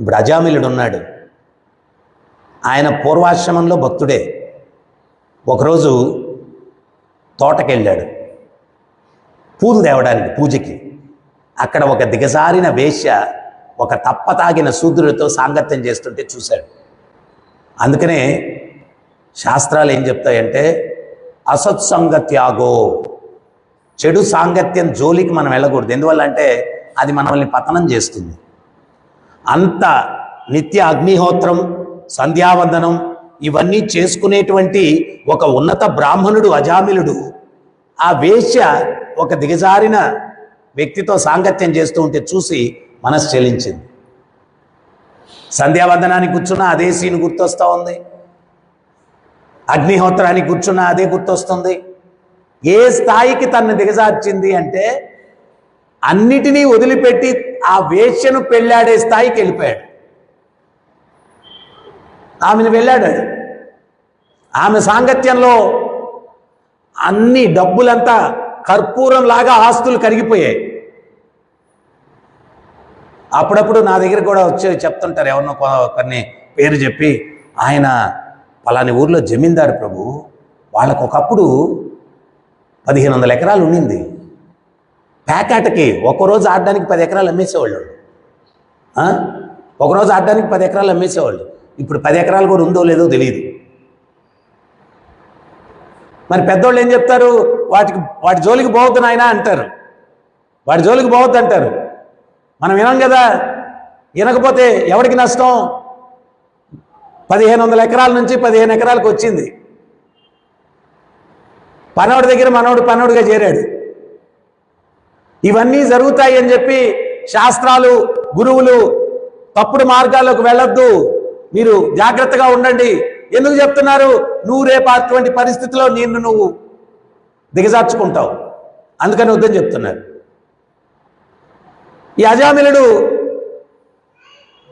ఇప్పుడు ఉన్నాడు ఆయన పూర్వాశ్రమంలో భక్తుడే. ఒకరోజు తోటకెళ్ళాడు. పూలు తేవడానికి పూజకి. అక్కడ ఒక దిగజారిన వేశ్య ఒక తప్పతాగిన శూద్రుడితో సాంగత్యం చేస్తుంటే చూశాడు. అందుకనే శాస్త్రాలు ఏం చెప్తాయంటే అసత్సంగత్యాగో చెడు సాంగత్యం జోలికి మనం వెళ్ళకూడదు. ఎందువల్ల అంటే అది మనల్ని పతనం చేస్తుంది. అంత నిత్య అగ్నిహోత్రం సంధ్యావందనం ఇవన్నీ చేసుకునేటువంటి ఒక ఉన్నత బ్రాహ్మణుడు అజామిలుడు. ఆ వేశ్య ఒక దిగజారిన వ్యక్తితో సాంగత్యం చేస్తూ ఉంటే చూసి మనసు చెలించింది సంధ్యావందనానికి కూర్చున్న అదే సీన్ గుర్తొస్తూ ఉంది. అగ్నిహోత్రానికి కూర్చున్న అదే గుర్తొస్తుంది. ఏ స్థాయికి తను దిగజార్చింది అంటే అన్నిటినీ వదిలిపెట్టి ఆ వేశ్యను పెళ్ళాడే స్థాయికి వెళ్ళిపోయాడు. ఆమెను వెళ్ళాడాడు ఆమె సాంగత్యంలో అన్ని డబ్బులంతా కర్పూరం లాగా ఆస్తులు కరిగిపోయాయి. అప్పుడప్పుడు నా దగ్గర కూడా వచ్చి చెప్తుంటారు ఎవరినో కొన్ని పేరు చెప్పి ఆయన పలాని ఊర్లో జమీందారు ప్రభు వాళ్ళకు ఒకప్పుడు పదిహేను వందల ఎకరాలు ఉండింది. ప్యాకాటకి ఒకరోజు ఆడడానికి పది ఎకరాలు అమ్మేసేవాళ్ళు. ఒకరోజు ఆడడానికి పది ఎకరాలు అమ్మేసేవాళ్ళు. ఇప్పుడు పది ఎకరాలు కూడా ఉందో లేదో తెలియదు మరి పెద్దోళ్ళు ఏం చెప్తారు? వాటికి వాటి జోలికి పోవద్దు నాయనా అంటారు. వాటి జోలికి పోవద్దు అంటారు. మనం వినం కదా వినకపోతే ఎవరికి నష్టం? పదిహేను వందల ఎకరాల నుంచి పదిహేను ఎకరాలకు వచ్చింది. పనోడి దగ్గర మనోడు పనోడుగా చేరాడు. ఇవన్నీ జరుగుతాయి అని చెప్పి శాస్త్రాలు గురువులు తప్పుడు మార్గాల్లోకి వెళ్ళొద్దు. మీరు జాగ్రత్తగా ఉండండి. ఎందుకు చెప్తున్నారు? నువ్వు రేపు అటువంటి పరిస్థితిలో నిన్ను నువ్వు దిగజార్చుకుంటావు. అందుకని వద్దని చెప్తున్నారు. ఈ అజామిలుడు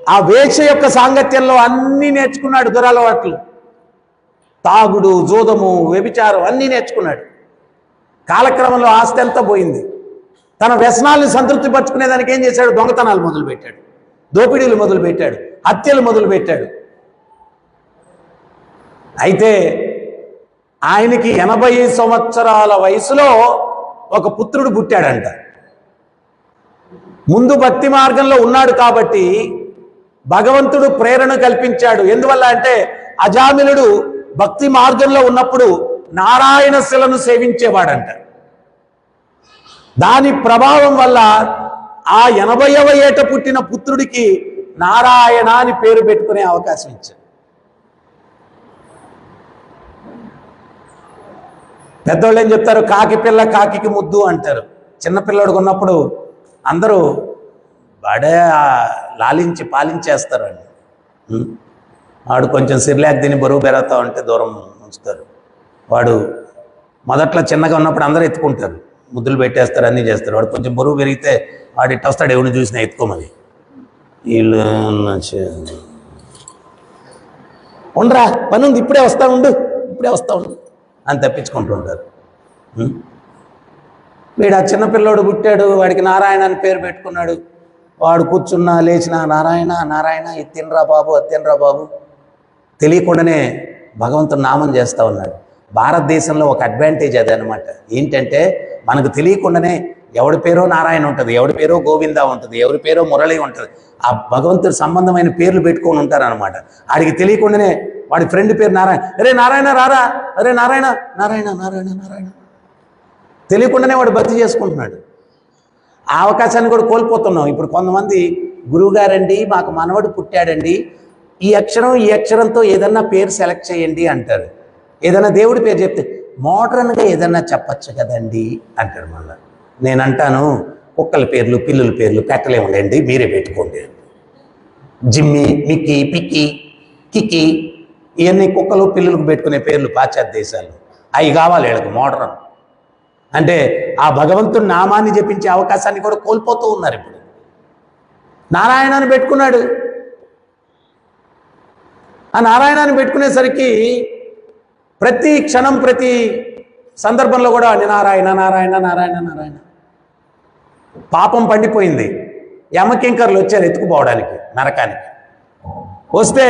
ఆ వేక్ష యొక్క సాంగత్యంలో అన్నీ నేర్చుకున్నాడు దురలవాట్లు. తాగుడు జూదము వ్యభిచారం అన్నీ నేర్చుకున్నాడు. కాలక్రమంలో ఆస్తి అంతా పోయింది? తన వ్యసనాల్ని సంతృప్తి పరుచుకునేదానికి ఏం చేశాడు? దొంగతనాలు మొదలుపెట్టాడు. దోపిడీలు మొదలుపెట్టాడు. హత్యలు మొదలుపెట్టాడు. అయితే ఆయనకి ఎనభై సంవత్సరాల వయసులో ఒక పుత్రుడు పుట్టాడంట. ముందు భక్తి మార్గంలో ఉన్నాడు కాబట్టి భగవంతుడు ప్రేరణ కల్పించాడు. ఎందువల్ల అంటే అజామిలుడు భక్తి మార్గంలో ఉన్నప్పుడు నారాయణ శిలను సేవించేవాడంట. దాని ప్రభావం వల్ల ఆ ఎనభైవ ఏట పుట్టిన పుత్రుడికి నారాయణ అని పేరు పెట్టుకునే అవకాశం ఇచ్చాడు పెద్దోళ్ళు ఏం చెప్తారు? కాకి పిల్ల కాకి ముద్దు అంటారు. చిన్నపిల్లడు ఉన్నప్పుడు అందరూ బడే లాలించి పాలించేస్తారు అండి వాడు కొంచెం సిర్లాక్ తిని బరువు పెరుగుతా ఉంటే దూరం ఉంచుతారు. వాడు మొదట్లో చిన్నగా ఉన్నప్పుడు అందరూ ఎత్తుకుంటారు. ముద్దులు పెట్టేస్తారు అన్నీ చేస్తారు. వాడు కొంచెం బరువు పెరిగితే వాడు ఇట్ట వస్తాడు ఎవరిని చూసినా ఎత్తుకోమని. వీళ్ళు ఉండరా? పని ఉంది ఇప్పుడే వస్తా ఉండు ఇప్పుడే వస్తా ఉండు అని తప్పించుకుంటూ ఉంటారు. వీడు ఆ చిన్నపిల్లోడు పుట్టాడు వాడికి నారాయణ అని పేరు పెట్టుకున్నాడు. వాడు కూర్చున్నా లేచిన నారాయణ నారాయణ ఇది తినరా బాబు అది తినరా బాబు? తెలియకుండానే భగవంతుని నామం చేస్తూ ఉన్నాడు. భారతదేశంలో ఒక అడ్వాంటేజ్ అది అనమాట ఏంటంటే మనకు తెలియకుండానే ఎవడి పేరో నారాయణ ఉంటుంది ఎవడి పేరో గోవింద ఉంటుంది ఎవరి పేరో మురళి ఉంటుంది. ఆ భగవంతుడి సంబంధమైన పేర్లు పెట్టుకొని ఉంటారు అనమాట ఆడికి తెలియకుండానే వాడి ఫ్రెండ్ పేరు నారాయణ. అరే నారాయణ రారా. అరే నారాయణ నారాయణ నారాయణ నారాయణ. తెలియకుండానే వాడు భక్తి చేసుకుంటున్నాడు. ఆ అవకాశాన్ని కూడా కోల్పోతున్నాం. ఇప్పుడు కొంతమంది గురువుగారండి మాకు మనవడు పుట్టాడండి ఈ అక్షరం ఈ అక్షరంతో ఏదన్నా పేరు సెలెక్ట్ చేయండి అంటారు. ఏదైనా దేవుడి పేరు చెప్తే మోడర్న్గా ఏదన్నా చెప్పచ్చు కదండి అంటాడు మళ్ళా. నేను అంటాను కుక్కల పేర్లు పిల్లుల పేర్లు పెట్టలేములేండి మీరే పెట్టుకోండి. జిమ్మి మిక్కి పిక్కి కిక్కి ఇవన్నీ కుక్కలు పిల్లులకు పెట్టుకునే పేర్లు పాశ్చాత్య దేశాలు అవి కావాలి వీళ్ళకి మోడర్న్. అంటే ఆ భగవంతుడు నామాన్ని జపించే అవకాశాన్ని కూడా కోల్పోతూ ఉన్నారు ఇప్పుడు. నారాయణాన్ని పెట్టుకున్నాడు. ఆ నారాయణాన్ని పెట్టుకునేసరికి ప్రతి క్షణం ప్రతి సందర్భంలో కూడా నారాయణ నారాయణ నారాయణ నారాయణ. పాపం పండిపోయింది. యమకింకర్లు వచ్చారు ఎత్తుకుపోవడానికి నరకానికి. వస్తే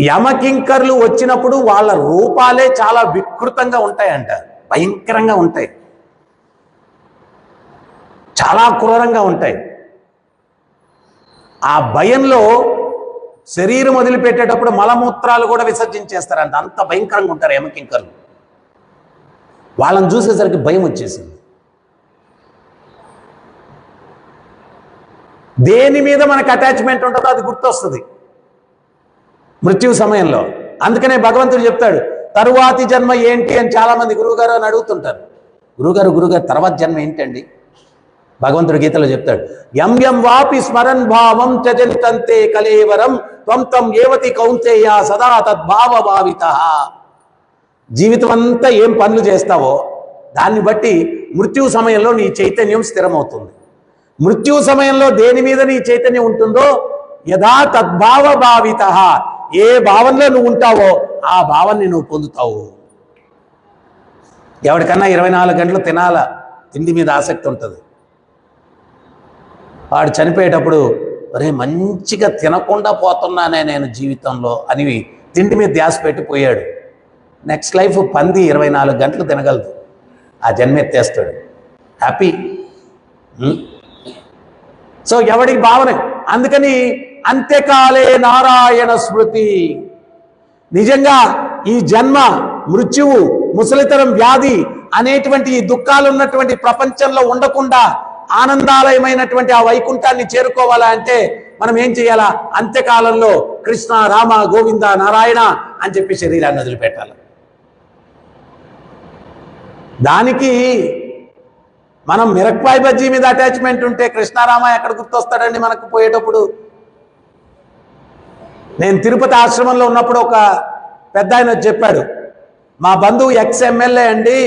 యమకింకర్లు వచ్చినప్పుడు వాళ్ళ రూపాలే చాలా వికృతంగా ఉంటాయంట భయంకరంగా ఉంటాయి. చాలా క్రూరంగా ఉంటాయి. ఆ భయంలో శరీరం వదిలిపెట్టేటప్పుడు మలమూత్రాలు కూడా విసర్జించేస్తారంట. అంత భయంకరంగా ఉంటారు యమకింకర్లు వాళ్ళని చూసేసరికి భయం వచ్చేసింది. దేని మీద మనకు అటాచ్మెంట్ ఉంటుందో అది గుర్తొస్తుంది. మృత్యు సమయంలో. అందుకనే భగవంతుడు చెప్తాడు తరువాతి జన్మ ఏంటి? అని చాలామంది గురువుగారు అని అడుగుతుంటారు. గురుగారు గురుగారు తర్వాత జన్మ ఏంటండి? భగవంతుడు గీతలో చెప్తాడు యం యం వాపి స్మరన్ భావం త్యజంతంతే కలేవరం త్వం తం ఏవతి కౌంతేయ సదా తద్భావ భావిత. జీవితం అంతా ఏం పనులు చేస్తావో దాన్ని బట్టి మృత్యు సమయంలో నీ చైతన్యం స్థిరమవుతుంది. మృత్యు సమయంలో దేని మీద నీ చైతన్యం ఉంటుందో యథా తద్భావ భావిత. ఏ భావనలో నువ్వు ఉంటావో ఆ భావాన్ని నువ్వు పొందుతావు. ఎవరికన్నా ఇరవై నాలుగు గంటలు తినాల తిండి మీద ఆసక్తి ఉంటుంది. వాడు చనిపోయేటప్పుడు అరే మంచిగా తినకుండా పోతున్నానే నేను జీవితంలో అని తిండి మీద ధ్యాస పెట్టిపోయాడు నెక్స్ట్ లైఫ్ పంది ఇరవై నాలుగు గంటలు తినగలదు. ఆ జన్మ ఎత్తేస్తాడు. హ్యాపీ? సో ఎవడికి భావన? అందుకని అంత్యకాలే నారాయణ స్మృతి నిజంగా ఈ జన్మ మృత్యువు ముసలితరం వ్యాధి అనేటువంటి ఈ దుఃఖాలు ఉన్నటువంటి ప్రపంచంలో ఉండకుండా ఆనందాలయమైనటువంటి ఆ వైకుంఠాన్ని చేరుకోవాలా అంటే మనం ఏం చేయాలా? అంత్యకాలంలో కృష్ణ రామ గోవింద నారాయణ అని చెప్పి శరీరాన్ని వదిలిపెట్టాలి. దానికి మనం మిరక్పాయ్ బజ్జీ మీద అటాచ్మెంట్ ఉంటే కృష్ణారామ ఎక్కడ గుర్తొస్తాడండి మనకు పోయేటప్పుడు? నేను తిరుపతి ఆశ్రమంలో ఉన్నప్పుడు ఒక పెద్ద ఆయన చెప్పాడు మా బంధువు ఎక్స్ ఎమ్మెల్యే అండి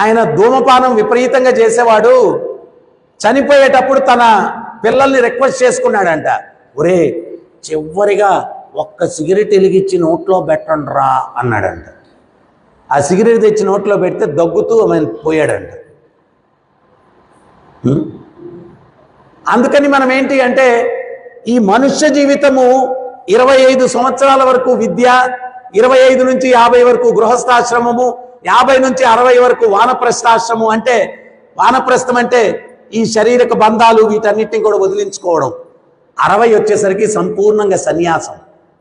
ఆయన ధూమపానం విపరీతంగా చేసేవాడు. చనిపోయేటప్పుడు తన పిల్లల్ని రిక్వెస్ట్ చేసుకున్నాడంట. ఒరే చివరిగా ఒక్క సిగరెట్ వెలిగించి నోట్లో పెట్టండి రా అన్నాడంట. ఆ సిగరెట్ తెచ్చి నోట్లో పెడితే దగ్గుతూ ఆమె పోయాడంట. అందుకని మనం ఏంటి అంటే ఈ మనుష్య జీవితము ఇరవై ఐదు సంవత్సరాల వరకు విద్య ఇరవై ఐదు నుంచి యాభై వరకు గృహస్థాశ్రమము యాభై నుంచి అరవై వరకు వానప్రస్థాశ్రమం అంటే వానప్రస్థం అంటే ఈ శారీరక బంధాలు వీటన్నిటిని కూడా వదిలించుకోవడం. అరవై వచ్చేసరికి సంపూర్ణంగా సన్యాసం.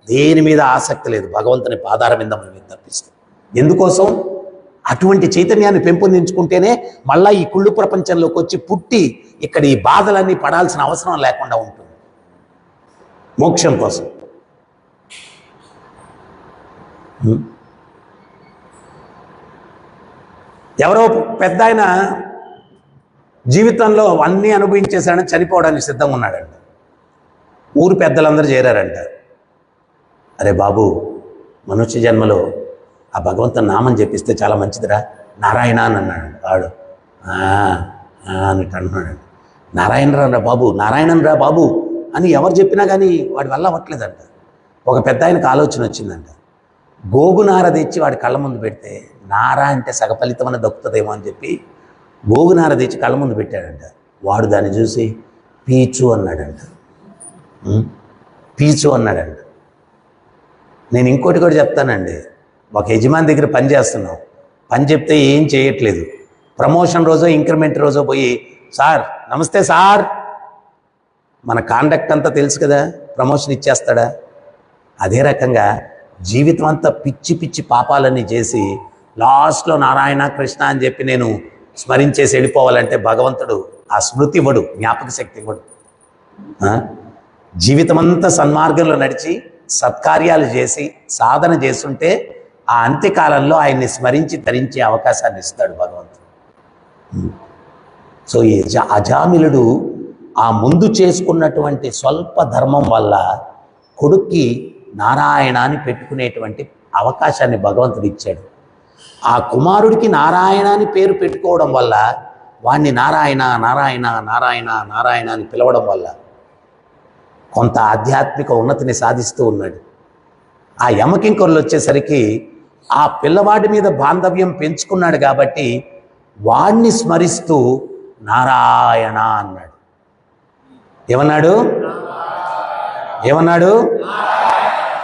దేని మీద ఆసక్తి లేదు. భగవంతుని పాదార మీద మనం తప్పిస్తాం ఎందుకోసం? అటువంటి చైతన్యాన్ని పెంపొందించుకుంటేనే మళ్ళా ఈ కుళ్ళు ప్రపంచంలోకి వచ్చి పుట్టి ఇక్కడ ఈ బాధలన్నీ పడాల్సిన అవసరం లేకుండా ఉంటుంది. మోక్షం కోసం. ఎవరో పెద్ద ఆయన జీవితంలో అన్నీ అనుభవించేశాడని చనిపోవడానికి సిద్ధంగా ఉన్నాడంట. ఊరు పెద్దలందరూ చేరారంట. అరే బాబు మనుష్య జన్మలో ఆ భగవంతుని నామం చెప్పిస్తే చాలా మంచిదిరా. నారాయణ అని అన్నాడు వాడు. అన్నట్టు అని అంటున్నాడు. నారాయణరా రా బాబు నారాయణన్ రా బాబు అని ఎవరు చెప్పినా కానీ వాడి వల్ల అవ్వట్లేదంట. ఒక పెద్ద ఆయనకు ఆలోచన వచ్చిందంట. గోగునార తెచ్చి వాడి కళ్ళ ముందు పెడితే నార అంటే సగఫలితమని దక్కుతుందేమో అని చెప్పి గోగునార తెచ్చి కళ్ళ ముందు పెట్టాడంట. వాడు దాన్ని చూసి పీచు అన్నాడంట. పీచు అన్నాడంట. నేను ఇంకోటి కూడా చెప్తానండి. ఒక యజమాని దగ్గర పని చేస్తున్నాం. పని చెప్తే ఏం చేయట్లేదు. ప్రమోషన్ రోజో ఇంక్రిమెంట్ రోజో పోయి సార్ నమస్తే సార్. మన కాండక్ట్ అంతా తెలుసు కదా ప్రమోషన్ ఇచ్చేస్తాడా? అదే రకంగా జీవితం అంతా పిచ్చి పిచ్చి పాపాలన్నీ చేసి లాస్ట్లో నారాయణ కృష్ణ అని చెప్పి నేను స్మరించేసి వెళ్ళిపోవాలంటే భగవంతుడు ఆ స్మృతి ఇవ్వడు జ్ఞాపక శక్తి ఇవ్వడు. జీవితమంతా సన్మార్గంలో నడిచి సత్కార్యాలు చేసి సాధన చేస్తుంటే ఆ అంత్యకాలంలో ఆయన్ని స్మరించి తరించే అవకాశాన్ని ఇస్తాడు భగవంతుడు. సో ఈ అజామిలుడు ఆ ముందు చేసుకున్నటువంటి స్వల్ప ధర్మం వల్ల కొడుక్కి నారాయణ అని పెట్టుకునేటువంటి అవకాశాన్ని భగవంతుడు ఇచ్చాడు. ఆ కుమారుడికి నారాయణ అని పేరు పెట్టుకోవడం వల్ల వాణ్ణి నారాయణ నారాయణ నారాయణ నారాయణ అని పిలవడం వల్ల కొంత ఆధ్యాత్మిక ఉన్నతిని సాధిస్తూ ఉన్నాడు. ఆ యమకింకరులు వచ్చేసరికి ఆ పిల్లవాడి మీద బాంధవ్యం పెంచుకున్నాడు కాబట్టి వాణ్ణి స్మరిస్తూ నారాయణ అన్నాడు. ఏమన్నాడు? ఏమన్నాడు?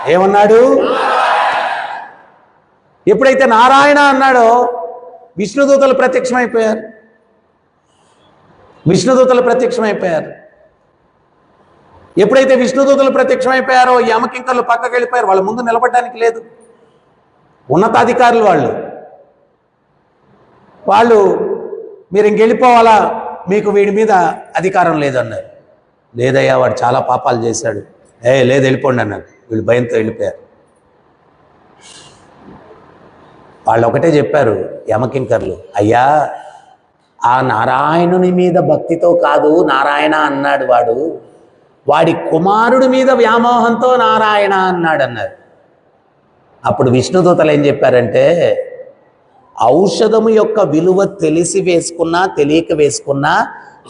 ఏమన్నాడు? ఎప్పుడైతే నారాయణ అన్నాడో విష్ణుదూతలు ప్రత్యక్షమైపోయారు. విష్ణుదూతలు ప్రత్యక్షమైపోయారు. ఎప్పుడైతే విష్ణుదూతలు ప్రత్యక్షమైపోయారో యమకింకర్లు పక్కకి వెళ్ళిపోయారు. వాళ్ళ ముందు నిలబడడానికి లేదు. ఉన్నతాధికారులు వాళ్ళు. వాళ్ళు మీరు ఇంకెళ్ళిపోవాలా మీకు వీడి మీద అధికారం లేదన్నారు. లేదయ్యా వాడు చాలా పాపాలు చేశాడు. ఏ లేదు వెళ్ళిపోండి అన్నారు. వీళ్ళు భయంతో వెళ్ళిపోయారు. వాళ్ళు ఒకటే చెప్పారు యమకింకర్లు అయ్యా ఆ నారాయణుని మీద భక్తితో కాదు నారాయణ అన్నాడు వాడు. వాడి కుమారుడి మీద వ్యామోహంతో నారాయణ అన్నాడు అన్నారు అప్పుడు విష్ణుదూతలు ఏం చెప్పారంటే ఔషధము యొక్క విలువ తెలిసి వేసుకున్నా తెలియక వేసుకున్నా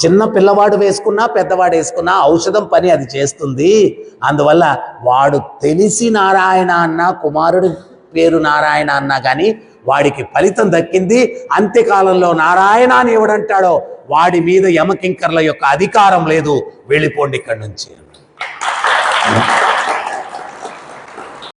చిన్న పిల్లవాడు వేసుకున్నా పెద్దవాడు వేసుకున్నా ఔషధం పని అది చేస్తుంది. అందువల్ల వాడు తెలిసి నారాయణ అన్నా కుమారుడి పేరు నారాయణ అన్నా కానీ వాడికి ఫలితం దక్కింది. అంత్యకాలంలో నారాయణ అని ఎవడంటాడో వాడి మీద యమకింకర్ల యొక్క అధికారం లేదు. వెళ్ళిపోండి ఇక్కడి నుంచి.